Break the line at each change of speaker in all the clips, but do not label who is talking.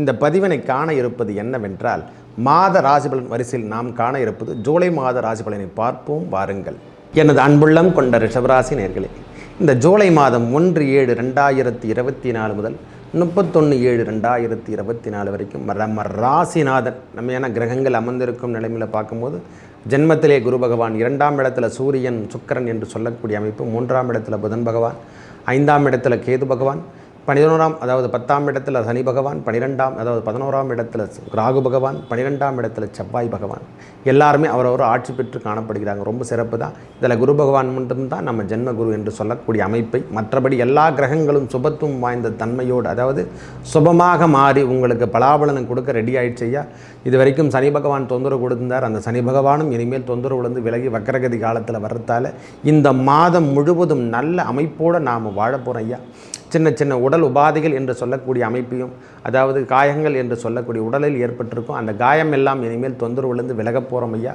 இந்த பதிவினை காண இருப்பது என்னவென்றால் மாத ராசிபலன் வரிசையில் நாம் காண இருப்பது ஜூலை மாத ராசிபலனை பார்ப்போம் வாருங்கள் எனது அன்புள்ளம் கொண்ட ரிஷபராசி நேர்களே இந்த ஜூலை மாதம் ஒன்று ஏழு ரெண்டாயிரத்தி இருபத்தி நாலு முதல் முப்பத்தொன்று ஏழு ரெண்டாயிரத்தி இருபத்தி நாலு வரைக்கும் நம்ம ராசிநாதன் நம்மையான கிரகங்கள் அமர்ந்திருக்கும் நிலைமையில் பார்க்கும்போது ஜென்மத்திலே குரு பகவான் இரண்டாம் இடத்துல சூரியன் சுக்கரன் என்று சொல்லக்கூடிய அமைப்பு மூன்றாம் இடத்துல புதன் பகவான் ஐந்தாம் இடத்துல கேது பகவான் பனிரெண்டோராம் அதாவது பத்தாம் இடத்தில் சனி பகவான் பனிரெண்டாம் அதாவது பதினோராம் இடத்துல ராகு பகவான் பனிரெண்டாம் இடத்துல செவ்வாய் பகவான் எல்லாருமே அவரவர் ஆட்சி பெற்று காணப்படுகிறாங்க ரொம்ப சிறப்பு தான் இதில் குரு பகவான் மட்டும்தான் நம்ம ஜென்ம குரு என்று சொல்லக்கூடிய அமைப்பை மற்றபடி எல்லா கிரகங்களும் சுபத்துவம் வாய்ந்த தன்மையோடு அதாவது சுபமாக மாறி உங்களுக்கு பலாபலனம் கொடுக்க ரெடி ஆயிடுச்சையா இது வரைக்கும் சனி பகவான் தொந்தரவு கொடுத்திருந்தார் அந்த சனி பகவானும் இனிமேல் விழுந்து விலகி வக்கரகதி காலத்தில் வர்றதால இந்த மாதம் முழுவதும் நல்ல அமைப்போடு நாம் வாழப்போகிறோம் ஐயா சின்ன சின்ன உடல் உபாதைகள் என்று சொல்லக்கூடிய அமைப்பையும் அதாவது காயங்கள் என்று சொல்லக்கூடிய உடலில் ஏற்பட்டிருக்கும் அந்த காயம் எல்லாம் இனிமேல் தொந்தரவுலேருந்து விலகப் போகிறோம் ஐயா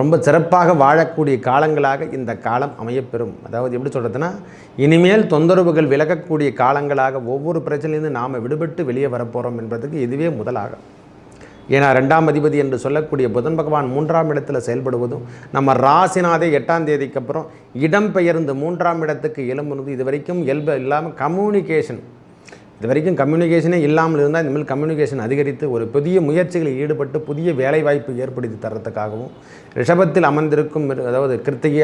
ரொம்ப சிறப்பாக வாழக்கூடிய காலங்களாக இந்த காலம் அமையப்பெறும் அதாவது எப்படி சொல்கிறதுனா இனிமேல் தொந்தரவுகள் விலகக்கூடிய காலங்களாக ஒவ்வொரு பிரச்சனையிலிருந்து நாம் விடுபட்டு வெளியே வரப்போகிறோம் என்பதுக்கு இதுவே முதலாகும் ஏன்னா ரெண்டாம் அதிபதி என்று சொல்லக்கூடிய புதன் பகவான் மூன்றாம் இடத்தில் செயல்படுவதும் நம்ம ராசிநாதே எட்டாம் தேதிக்கு அப்புறம் இடம்பெயர்ந்து மூன்றாம் இடத்துக்கு எழும்புனது இது வரைக்கும் இயல்பு இல்லாமல் கம்யூனிகேஷன் இது வரைக்கும் கம்யூனிகேஷனே இல்லாமல் இருந்தால் இனிமேல் கம்யூனிகேஷன் அதிகரித்து ஒரு புதிய முயற்சிகளில் ஈடுபட்டு புதிய வேலைவாய்ப்பு ஏற்படுத்தி தரத்துக்காகவும் ரிஷபத்தில் அமர்ந்திருக்கும் அதாவது கிருத்திகை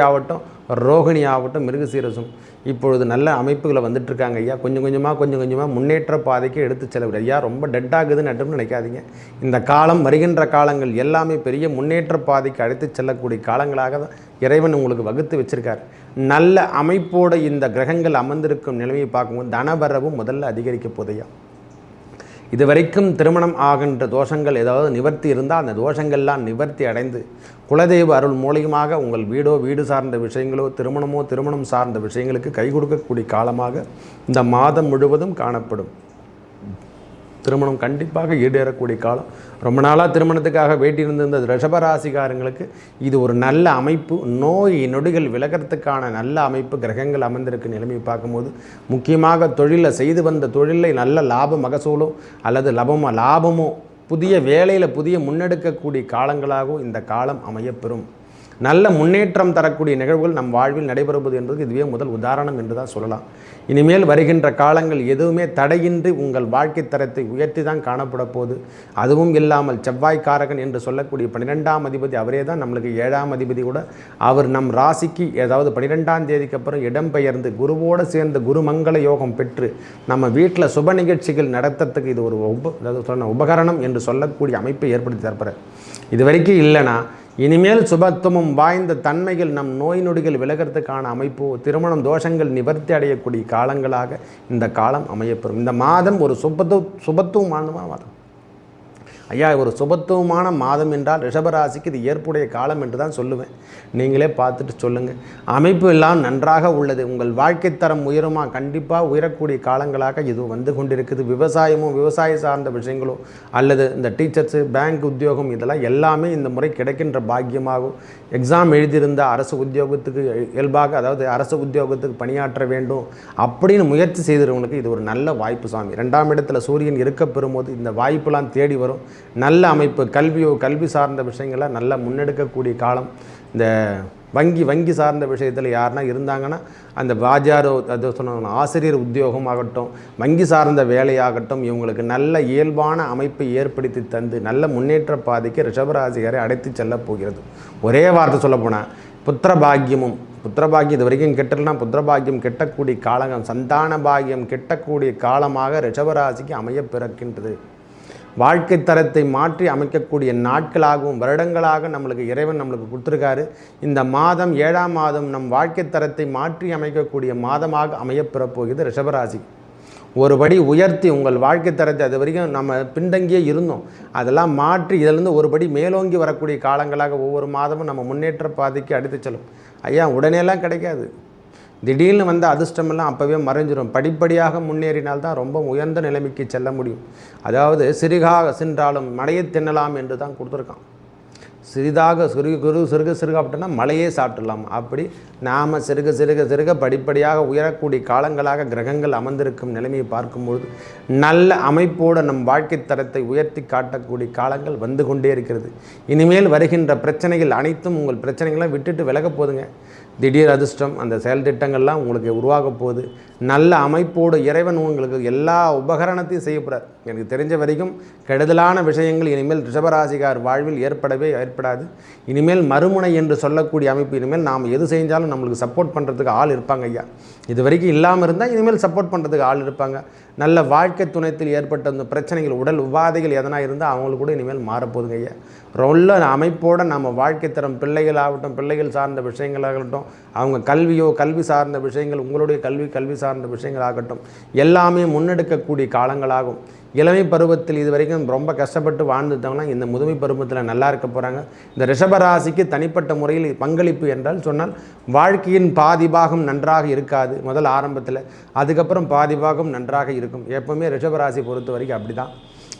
ரோகிணி ஆகட்டும் மிருகசீரசும் இப்பொழுது நல்ல அமைப்புகளை வந்துட்டுருக்காங்க ஐயா கொஞ்சம் கொஞ்சமாக கொஞ்சம் கொஞ்சமாக முன்னேற்ற பாதைக்கு எடுத்து செல்லவிடு ஐயா ரொம்ப டெட் ஆகுதுன்னு நினைக்காதீங்க இந்த காலம் வருகின்ற காலங்கள் எல்லாமே பெரிய முன்னேற்ற பாதைக்கு அழைத்து செல்லக்கூடிய காலங்களாக தான் இறைவன் உங்களுக்கு வகுத்து வச்சுருக்கார் நல்ல அமைப்போடு இந்த கிரகங்கள் அமர்ந்திருக்கும் நிலைமையை பார்க்கும்போது தனவரவும் முதல்ல அதிகரிக்க போதையா இது வரைக்கும் திருமணம் ஆகின்ற தோஷங்கள் ஏதாவது நிவர்த்தி இருந்தால் அந்த தோஷங்கள்லாம் நிவர்த்தி அடைந்து குலதெய்வ அருள் மூலியமாக உங்கள் வீடோ வீடு சார்ந்த விஷயங்களோ திருமணமோ திருமணம் சார்ந்த விஷயங்களுக்கு கை கொடுக்கக்கூடிய காலமாக இந்த மாதம் முழுவதும் காணப்படும் திருமணம் கண்டிப்பாக ஈடேறக்கூடிய காலம் ரொம்ப நாளாக திருமணத்துக்காக வேட்டியிருந்திருந்த ரிஷபராசிகாரங்களுக்கு இது ஒரு நல்ல அமைப்பு நோய் நொடிகள் விலகிறதுக்கான நல்ல அமைப்பு கிரகங்கள் அமர்ந்திருக்கு நிலைமை பார்க்கும்போது முக்கியமாக தொழிலை செய்து வந்த தொழிலை நல்ல லாப மகசூலோ அல்லது லாபமோ லாபமோ புதிய வேலையில் புதிய முன்னெடுக்கக்கூடிய காலங்களாகவும் இந்த காலம் அமையப்பெறும் நல்ல முன்னேற்றம் தரக்கூடிய நிகழ்வுகள் நம் வாழ்வில் நடைபெறுவது என்பது இதுவே முதல் உதாரணம் என்று தான் சொல்லலாம் இனிமேல் வருகின்ற காலங்கள் எதுவுமே தடையின்றி உங்கள் வாழ்க்கை தரத்தை உயர்த்தி தான் காணப்பட போது அதுவும் இல்லாமல் செவ்வாய்க்காரகன் என்று சொல்லக்கூடிய பன்னிரெண்டாம் அதிபதி அவரே தான் நம்மளுக்கு ஏழாம் அதிபதி கூட அவர் நம் ராசிக்கு ஏதாவது பன்னிரெண்டாம் தேதிக்கு அப்புறம் இடம்பெயர்ந்து குருவோடு சேர்ந்து குருமங்கள யோகம் பெற்று நம்ம வீட்டில் சுப நிகழ்ச்சிகள் நடத்தத்துக்கு இது ஒரு உப அதாவது சொன்ன உபகரணம் என்று சொல்லக்கூடிய அமைப்பை ஏற்படுத்தி தரப்படுற இது வரைக்கும் இல்லைனா இனிமேல் சுபத்துவமும் வாய்ந்த தன்மைகள் நம் நோய் நொடிகள் விலகிறதுக்கான அமைப்பு திருமணம் தோஷங்கள் நிவர்த்தி அடையக்கூடிய காலங்களாக இந்த காலம் அமையப்பெறும் இந்த மாதம் ஒரு சுபத்து சுபத்துவமான மாதம் ஐயா ஒரு சுபத்துவமான மாதம் என்றால் ரிஷபராசிக்கு இது ஏற்புடைய காலம் என்று தான் சொல்லுவேன் நீங்களே பார்த்துட்டு சொல்லுங்கள் அமைப்பு எல்லாம் நன்றாக உள்ளது உங்கள் வாழ்க்கை தரம் உயருமா கண்டிப்பாக உயரக்கூடிய காலங்களாக இது வந்து கொண்டிருக்குது விவசாயமும் விவசாய சார்ந்த விஷயங்களும் அல்லது இந்த டீச்சர்ஸு பேங்க் உத்தியோகம் இதெல்லாம் எல்லாமே இந்த முறை கிடைக்கின்ற பாக்கியமாகும் எக்ஸாம் எழுதியிருந்த அரசு உத்தியோகத்துக்கு இயல்பாக அதாவது அரசு உத்தியோகத்துக்கு பணியாற்ற வேண்டும் அப்படின்னு முயற்சி செய்தவங்களுக்கு இது ஒரு நல்ல வாய்ப்பு சாமி ரெண்டாம் இடத்துல சூரியன் இருக்க பெறும்போது இந்த வாய்ப்பெல்லாம் தேடி வரும் நல்ல அமைப்பு கல்வியோ கல்வி சார்ந்த விஷயங்களை நல்லா முன்னெடுக்கக்கூடிய காலம் இந்த வங்கி வங்கி சார்ந்த விஷயத்தில் யாருனா இருந்தாங்கன்னா அந்த பாஜாரோ அது சொன்னாங்க ஆசிரியர் உத்தியோகம் ஆகட்டும் வங்கி சார்ந்த வேலையாகட்டும் இவங்களுக்கு நல்ல இயல்பான அமைப்பை ஏற்படுத்தி தந்து நல்ல முன்னேற்ற பாதைக்கு ரிஷபராசிகாரை அடைத்து செல்ல போகிறது ஒரே வார்த்தை சொல்லப்போனால் புத்திர பாக்கியமும் புத்திரபாகியம் இது வரைக்கும் கெட்டலாம் புத்திரபாகியம் கெட்டக்கூடிய காலகம் சந்தான பாகியம் கெட்டக்கூடிய காலமாக ரிஷபராசிக்கு அமைய பிறக்கின்றது வாழ்க்கை தரத்தை மாற்றி அமைக்கக்கூடிய நாட்களாகவும் வருடங்களாக நம்மளுக்கு இறைவன் நம்மளுக்கு கொடுத்துருக்காரு இந்த மாதம் ஏழாம் மாதம் நம் வாழ்க்கை தரத்தை மாற்றி அமைக்கக்கூடிய மாதமாக அமையப்பெறப்போகிறது ரிஷபராசி ஒரு படி உயர்த்தி உங்கள் வாழ்க்கை தரத்தை அது வரைக்கும் நம்ம பின்தங்கியே இருந்தோம் அதெல்லாம் மாற்றி இதிலிருந்து ஒரு படி மேலோங்கி வரக்கூடிய காலங்களாக ஒவ்வொரு மாதமும் நம்ம முன்னேற்ற பாதைக்கு அடுத்து செல்லும் ஐயா உடனேலாம் கிடைக்காது திடீர்னு வந்த அதிர்ஷ்டமெல்லாம் அப்போவே மறைஞ்சிடும் படிப்படியாக முன்னேறினால்தான் ரொம்ப உயர்ந்த நிலைமைக்கு செல்ல முடியும் அதாவது சிறுகாக சென்றாலும் மடையை தின்னலாம் என்று தான் கொடுத்துருக்கான் சிறிதாக சிறுக குரு சிறுக சிறுக அப்படின்னா மலையே சாப்பிடலாம் அப்படி நாம் சிறுக சிறுக சிறுக படிப்படியாக உயரக்கூடிய காலங்களாக கிரகங்கள் அமர்ந்திருக்கும் நிலைமையை பார்க்கும்பொழுது நல்ல அமைப்போடு நம் வாழ்க்கை தரத்தை உயர்த்தி காட்டக்கூடிய காலங்கள் வந்து கொண்டே இருக்கிறது இனிமேல் வருகின்ற பிரச்சனைகள் அனைத்தும் உங்கள் பிரச்சனைகளாம் விட்டுட்டு விலக போதுங்க திடீர் அதிர்ஷ்டம் அந்த செயல் திட்டங்கள்லாம் உங்களுக்கு உருவாக போகுது நல்ல அமைப்போடு இறைவன் உங்களுக்கு எல்லா உபகரணத்தையும் செய்யப்படுறார் எனக்கு தெரிஞ்ச வரைக்கும் கெடுதலான விஷயங்கள் இனிமேல் ரிஷபராசிகார் வாழ்வில் ஏற்படவே ஏற்படாது இனிமேல் மறுமுனை என்று சொல்லக்கூடிய அமைப்பு இனிமேல் நாம் எது செஞ்சாலும் நம்மளுக்கு சப்போர்ட் பண்ணுறதுக்கு ஆள் இருப்பாங்க ஐயா இது வரைக்கும் இல்லாமல் இருந்தால் இனிமேல் சப்போர்ட் பண்ணுறதுக்கு ஆள் இருப்பாங்க நல்ல வாழ்க்கை துணைத்தில் ஏற்பட்ட அந்த பிரச்சனைகள் உடல் உபாதைகள் எதனா இருந்தால் அவங்களுக்கு கூட இனிமேல் மாறப்போகுதுங்க ஐயா ரொம்ப அமைப்போடு நம்ம வாழ்க்கை தரம் பிள்ளைகள் ஆகட்டும் பிள்ளைகள் சார்ந்த விஷயங்களாகட்டும் அவங்க கல்வியோ கல்வி சார்ந்த விஷயங்கள் உங்களுடைய கல்வி கல்வி சார்ந்த விஷயங்கள் ஆகட்டும் எல்லாமே முன்னெடுக்கக்கூடிய காலங்களாகும் இளமை பருவத்தில் இது வரைக்கும் ரொம்ப கஷ்டப்பட்டு வாழ்ந்துட்டோம்னா இந்த முதுமை பருவத்தில் நல்லா இருக்க போகிறாங்க இந்த ரிஷபராசிக்கு தனிப்பட்ட முறையில் பங்களிப்பு என்றால் சொன்னால் வாழ்க்கையின் பாதி பாகம் நன்றாக இருக்காது இருக்காது முதல் ஆரம்பத்தில் அதுக்கப்புறம் பாதி பாகம் நன்றாக இருக்கும் எப்பவுமே ரிஷபராசி பொறுத்த வரைக்கும் அப்படி தான்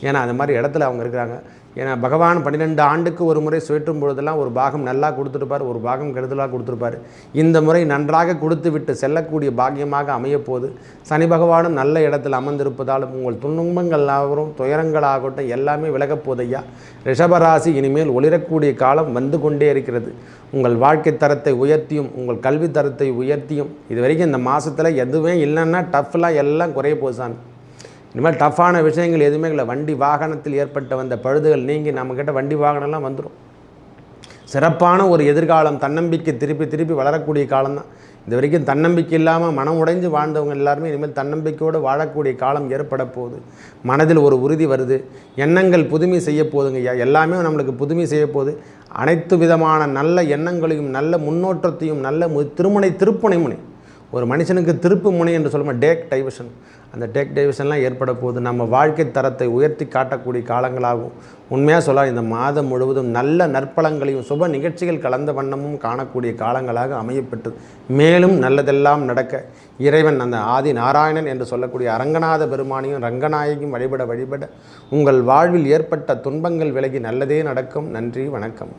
ஏன்னா அந்த மாதிரி இடத்துல அவங்க இருக்கிறாங்க ஏன்னா பகவான் பன்னிரெண்டு ஆண்டுக்கு ஒரு முறை சுயற்றும் பொழுதெல்லாம் ஒரு பாகம் நல்லா கொடுத்துருப்பார் ஒரு பாகம் கெடுதலாக கொடுத்துருப்பார் இந்த முறை நன்றாக கொடுத்து விட்டு செல்லக்கூடிய பாக்கியமாக அமையப்போது சனி பகவானும் நல்ல இடத்தில் அமர்ந்திருப்பதாலும் உங்கள் துன்பங்களாகட்டும் துயரங்களாகட்டும் எல்லாமே விலகப்போதையா ரிஷபராசி இனிமேல் ஒளிரக்கூடிய காலம் வந்து கொண்டே இருக்கிறது உங்கள் வாழ்க்கை தரத்தை உயர்த்தியும் உங்கள் கல்வி தரத்தை உயர்த்தியும் இது வரைக்கும் இந்த மாதத்தில் எதுவுமே இல்லைன்னா டஃப்லாம் எல்லாம் குறைய போகுது சாமி இனிமேல் டஃப்பான விஷயங்கள் எதுவுமே இல்லை வண்டி வாகனத்தில் ஏற்பட்ட வந்த பழுதுகள் நீங்கி நம்மக்கிட்ட வண்டி வாகனம்லாம் வந்துடும் சிறப்பான ஒரு எதிர்காலம் தன்னம்பிக்கை திருப்பி திருப்பி வளரக்கூடிய தான் இது வரைக்கும் தன்னம்பிக்கை இல்லாமல் மனம் உடைஞ்சு வாழ்ந்தவங்க எல்லாருமே இனிமேல் தன்னம்பிக்கையோடு வாழக்கூடிய காலம் ஏற்பட போகுது மனதில் ஒரு உறுதி வருது எண்ணங்கள் புதுமை செய்ய போதுங்க எல்லாமே நம்மளுக்கு புதுமை செய்ய போகுது அனைத்து விதமான நல்ல எண்ணங்களையும் நல்ல முன்னோட்டத்தையும் நல்ல திருமுனை திருப்பனை முனை ஒரு மனுஷனுக்கு திருப்பு முனை என்று சொல்லுமா டேக் டைவர்ஷன் அந்த டேக் டைவர்ஷன்லாம் ஏற்பட போகுது நம்ம வாழ்க்கை தரத்தை உயர்த்தி காட்டக்கூடிய காலங்களாகும் உண்மையாக சொல்ல இந்த மாதம் முழுவதும் நல்ல நற்பலங்களையும் சுப நிகழ்ச்சிகள் கலந்த வண்ணமும் காணக்கூடிய காலங்களாக அமையப்பட்டது மேலும் நல்லதெல்லாம் நடக்க இறைவன் அந்த ஆதி நாராயணன் என்று சொல்லக்கூடிய அரங்கநாத பெருமானையும் ரங்கநாயகியும் வழிபட வழிபட உங்கள் வாழ்வில் ஏற்பட்ட துன்பங்கள் விலகி நல்லதே நடக்கும் நன்றி வணக்கம்